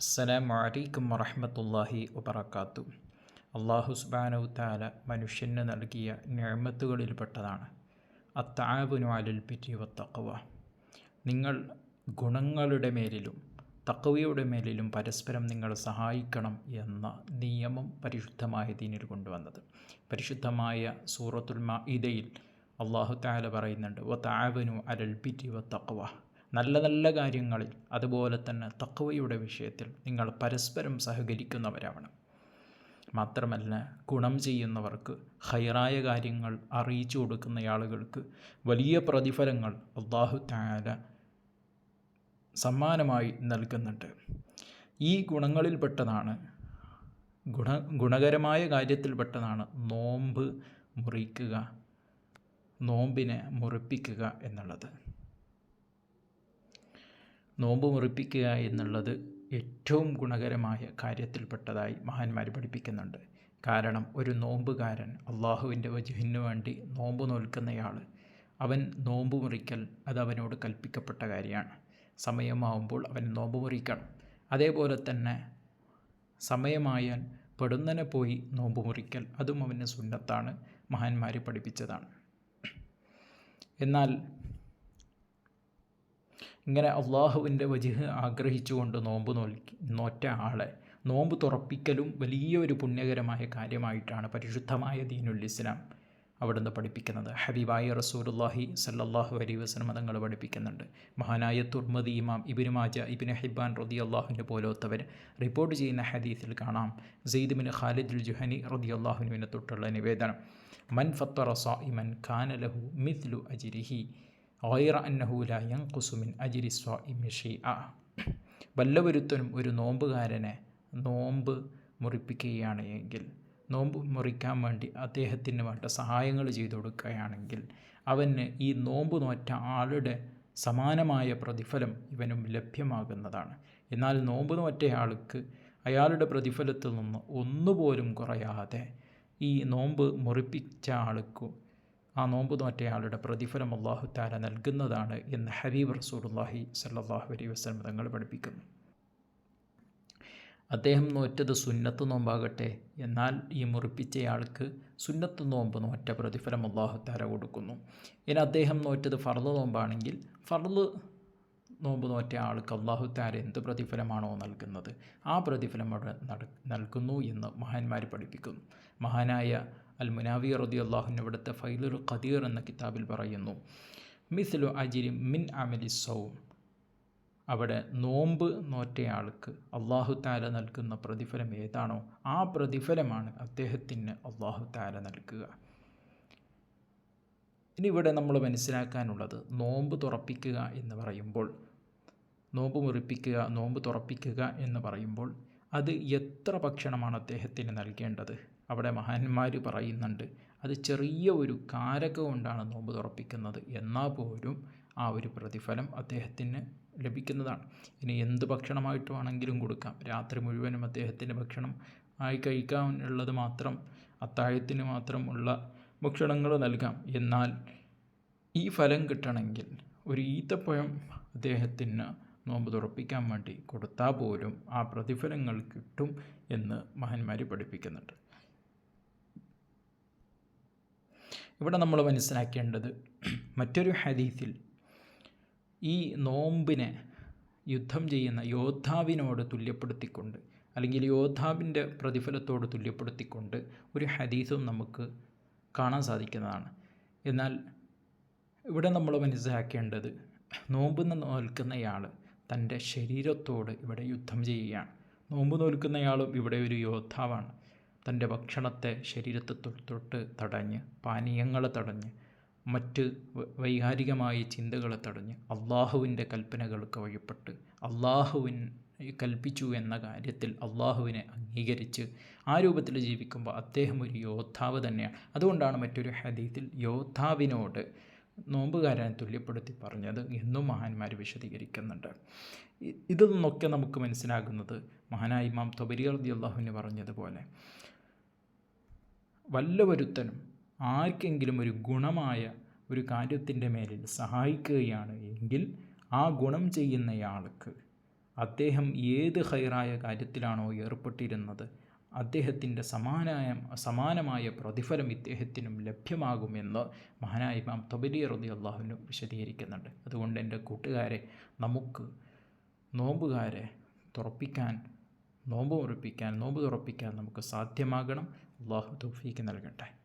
അസ്സലാമു അലൈക്കും വറഹ്മത്തുള്ളാഹി വബർക്കാത്തു അള്ളാഹു സുബ്ഹാനഹു താല മനുഷ്യന് നൽകിയ നിഅമത്തുകളിൽപ്പെട്ടതാണ് അത്താബുനു അലൽ വത്തഖവ നിങ്ങൾ ഗുണങ്ങളുടെ മേലിലും തഖ്വയുടെ മേലിലും പരസ്പരം നിങ്ങൾ സഹായിക്കണം എന്ന നിയമം പരിശുദ്ധമായ ദീനിൽ കൊണ്ടുവന്നത്. പരിശുദ്ധമായ സൂറത്തുൽ മാഇദയിൽ അള്ളാഹു താല പറയുന്നുണ്ട് വത്താബുനു അലൽ വത്തഖവ നല്ല നല്ല കാര്യങ്ങളിൽ അതുപോലെ തന്നെ തക്കവയുടെ വിഷയത്തിൽ നിങ്ങൾ പരസ്പരം സഹകരിക്കുന്നവരാവണം. മാത്രമല്ല ഗുണം ചെയ്യുന്നവർക്ക് ഹൈറായ കാര്യങ്ങൾ അറിയിച്ചു കൊടുക്കുന്ന ആളുകൾക്ക് വലിയ പ്രതിഫലങ്ങൾ അള്ളാഹു താല സമ്മാനമായി നൽകുന്നുണ്ട്. ഈ ഗുണങ്ങളിൽപ്പെട്ടതാണ് ഗുണ ഗുണകരമായ കാര്യത്തിൽപ്പെട്ടതാണ് നോമ്പ് മുറിക്കുക നോമ്പിനെ മുറിപ്പിക്കുക എന്നുള്ളത്. നോമ്പ് മുറിപ്പിക്കുക എന്നുള്ളത് ഏറ്റവും ഗുണകരമായ കാര്യത്തിൽപ്പെട്ടതായി മഹാന്മാർ പഠിപ്പിക്കുന്നുണ്ട്. കാരണം ഒരു നോമ്പുകാരൻ അള്ളാഹുവിന്റെ വജുഹിന് വേണ്ടി നോമ്പ് നോൽക്കുന്നയാൾ അവൻ നോമ്പ് മുറിക്കൽ അത് അവനോട് കൽപ്പിക്കപ്പെട്ട കാര്യമാണ്. സമയമാവുമ്പോൾ അവൻ നോമ്പ് മുറിക്കണം. അതേപോലെ തന്നെ സമയമായാൽ പെടുന്നനെ പോയി നോമ്പ് മുറിക്കൽ അതും അവന് സുന്നത്താണ് മഹാന്മാർ പഠിപ്പിച്ചതാണ്. എന്നാൽ ഇങ്ങനെ അള്ളാഹുവിന്റെ വജിഹ് ആഗ്രഹിച്ചുകൊണ്ട് നോമ്പ് നോൽക്കി നോറ്റ ആളെ നോമ്പ് തുറപ്പിക്കലും വലിയൊരു പുണ്യകരമായ കാര്യമായിട്ടാണ് പരിശുദ്ധമായ ദീനുൽ ഇസ്ലാം അവിടുന്ന് പഠിപ്പിക്കുന്നത്. ഹബീബായ റസൂലുല്ലാഹി സല്ലാഹു അലൈ വസ്ലം മതങ്ങൾ പഠിപ്പിക്കുന്നുണ്ട്. മഹാനായ തുർമദി ഇമാം ഇബിന് മാജ ഇബിന് ഹിബാൻ റതി അള്ളാഹുവിന്റെ പോലത്തവർ റിപ്പോർട്ട് ചെയ്യുന്ന ഹദീസിൽ കാണാം. സെയ്ദ് ബിൻ ഖാലിദുൽ ജുഹനി റതി അള്ളാഹുവിനെ തൊട്ടുള്ള നിവേദനം മൻ ഫത്തറ സായിമൻ ഖാനലഹു മിഥ്ലു അജിരിഹി ഗൈറ അന്നഹൂല ലാ യൻഖുസു മിൻ അജ്രി സ്വാഇമി ഷൈഅ. വല്ലവരുത്തനും ഒരു നോമ്പുകാരനെ നോമ്പ് മുറിപ്പിക്കുകയാണ് എങ്കിൽ നോമ്പ് മുറിക്കാൻ വേണ്ടി അദ്ദേഹത്തിന് വേണ്ട സഹായങ്ങൾ ചെയ്തു കൊടുക്കുകയാണെങ്കിൽ അവന് ഈ നോമ്പ് നോറ്റ ആളുടെ സമാനമായ പ്രതിഫലം ഇവനും ലഭ്യമാകുന്നതാണ്. എന്നാൽ നോമ്പ് നോറ്റയാൾക്ക് അയാളുടെ പ്രതിഫലത്തിൽ നിന്ന് ഒന്നുപോലും കുറയാതെ ഈ നോമ്പ് മുറിപ്പിച്ച ആൾക്ക് ആ നോമ്പ് നോറ്റയാളുടെ പ്രതിഫലം അള്ളാഹു താല നൽകുന്നതാണ് എന്ന് ഹബീബ് റസൂലുള്ളാഹി സല്ലാഹു അലൈ വസ്ലം തങ്ങൾ പഠിപ്പിക്കുന്നു. അദ്ദേഹം നോറ്റത് സുന്നത്ത് നോമ്പാകട്ടെ എന്നാൽ ഈ മുറിപ്പിച്ചയാൾക്ക് സുന്നത്ത് നോമ്പ് നോറ്റ പ്രതിഫലം അള്ളാഹു താല കൊടുക്കുന്നു. ഇനി അദ്ദേഹം നോറ്റത് ഫർദ് നോമ്പാണെങ്കിൽ ഫർദ് നോമ്പ് നോറ്റ ആൾക്ക് അള്ളാഹു താര എന്ത് പ്രതിഫലമാണോ നൽകുന്നത്? ആ പ്രതിഫലം അവിടെ നൽകുന്നു എന്ന് മഹാന്മാർ പഠിപ്പിക്കുന്നു. മഹാനായ അൽ മുനാവി റതി അള്ളാഹുവിന്റെ അവിടുത്തെ ഫൈലുൽ ഖദീർ എന്ന കിതാബിൽ പറയുന്നു. മിസ്ലു അജിരി മിൻ അമലി സൗം. അവിടെ നോമ്പ് നോറ്റയാൾക്ക് അള്ളാഹു താല നൽകുന്ന പ്രതിഫലം ഏതാണോ ആ പ്രതിഫലമാണ് അദ്ദേഹത്തിന് അള്ളാഹു താല നൽകുക. ഇനി ഇവിടെ നമ്മൾ മനസ്സിലാക്കാനുള്ളത് നോമ്പ് തുറപ്പിക്കുക എന്ന് പറയുമ്പോൾ നോമ്പ് മുറിപ്പിക്കുക നോമ്പ് തുറപ്പിക്കുക എന്ന് പറയുമ്പോൾ അത് എത്ര ഭക്ഷണമാണ് അദ്ദേഹത്തിന് നൽകേണ്ടത്? അവിടെ മഹാന്മാർ പറയുന്നുണ്ട് അത് ചെറിയ ഒരു കാരക കൊണ്ടാണ് നോമ്പ് തുറപ്പിക്കുന്നത്. എന്നാൽ പോലും ആ ഒരു പ്രതിഫലം അദ്ദേഹത്തിന് ലഭിക്കുന്നതാണ്. ഇനി എന്ത് ഭക്ഷണമായിട്ട് വേണമെങ്കിലും കൊടുക്കാം. രാത്രി മുഴുവനും അദ്ദേഹത്തിന്റെ ഭക്ഷണം ആയി കഴിക്കാനുള്ളത് മാത്രം അത്താഴത്തിന് മാത്രമുള്ള ഭക്ഷണങ്ങൾ നൽകാം. എന്നാൽ ഈ ഫലം കിട്ടണമെങ്കിൽ ഒരു ഈത്തപ്പഴം അദ്ദേഹത്തിന് നോമ്പ് തുറപ്പിക്കാൻ വേണ്ടി കൊടുത്താൽ പോലും ആ പ്രതിഫലങ്ങൾ കിട്ടും എന്ന് മഹാന്മാർ പഠിപ്പിക്കുന്നുണ്ട്. ഇവിടെ നമ്മൾ മനസ്സിലാക്കേണ്ടത് മറ്റൊരു ഹദീസിൽ ഈ നോമ്പിനെ യുദ്ധം ചെയ്യുന്ന യോദ്ധാവിനോട് തുല്യപ്പെടുത്തിക്കൊണ്ട് അല്ലെങ്കിൽ യോദ്ധാവിന്റെ പ്രതിഫലത്തോട് തുല്യപ്പെടുത്തിക്കൊണ്ട് ഒരു ഹദീസും നമുക്ക് കാണാൻ സാധിക്കുന്നതാണ്. എന്നാൽ ഇവിടെ നമ്മൾ മനസ്സിലാക്കേണ്ടത് നോമ്പ് നോൽക്കുന്നയാൾ തന്റെ ശരീരത്തോട് ഇവിടെ യുദ്ധം ചെയ്യുകയാണ്. നോമ്പ് നോൽക്കുന്നയാളും ഇവിടെ ഒരു യോദ്ധാവാണ്. തന്റെ ഭക്ഷണത്തെ ശരീരത്തെ തൊട്ട് തടഞ്ഞ് പാനീയങ്ങളെ തടഞ്ഞ് മറ്റ് വൈകാരികമായ ചിന്തകളെ തടഞ്ഞ് അള്ളാഹുവിന്റെ കൽപ്പനകൾക്ക് വഴിപ്പെട്ട് അള്ളാഹുവിൻ കൽപ്പിച്ചു എന്ന കാര്യത്തിൽ അള്ളാഹുവിനെ അംഗീകരിച്ച് ആ രൂപത്തിൽ ജീവിക്കുമ്പോൾ അദ്ദേഹം ഒരു യോദ്ധാവ് തന്നെയാണ്. അതുകൊണ്ടാണ് മറ്റൊരു ഹദീത്തിൽ യോദ്ധാവിനോട് നോമ്പുകാരനെ തുല്യപ്പെടുത്തി പറഞ്ഞത് എന്നും മഹാന്മാർ വിശദീകരിക്കുന്നുണ്ട്. ഇതിൽ നിന്നൊക്കെ നമുക്ക് മനസ്സിലാകുന്നത് മഹാനായ ഇമാം തൊബരി അള്ളാഹുവിന് പറഞ്ഞതുപോലെ വല്ലവരുത്തനും ആർക്കെങ്കിലും ഒരു ഗുണമായ ഒരു കാര്യത്തിന്റെ മേലിൽ സഹായിക്കുകയാണ് എങ്കിൽ ആ ഗുണം ചെയ്യുന്നയാൾക്ക് അദ്ദേഹം ഏത് ഹൈറായ കാര്യത്തിലാണോ ഏർപ്പെട്ടിരുന്നത് അദ്ദേഹത്തിന്റെ സമാനായ സമാനമായ പ്രതിഫലം ഇദ്ദേഹത്തിനും ലഭ്യമാകുമെന്ന് മഹാനായ ഇമാം തൊബലി റതി അള്ളാഹുവിന് വിശദീകരിക്കുന്നുണ്ട്. അതുകൊണ്ട് എന്റെ കൂട്ടുകാരെ നമുക്ക് നോമ്പുകാരെ തുറപ്പിക്കാൻ നോമ്പ് ഉറപ്പിക്കാൻ നോമ്പ് തുറപ്പിക്കാൻ നമുക്ക് സാധ്യമാകണം. അള്ളാഹു തൗഫീക്ക് നൽകട്ടെ.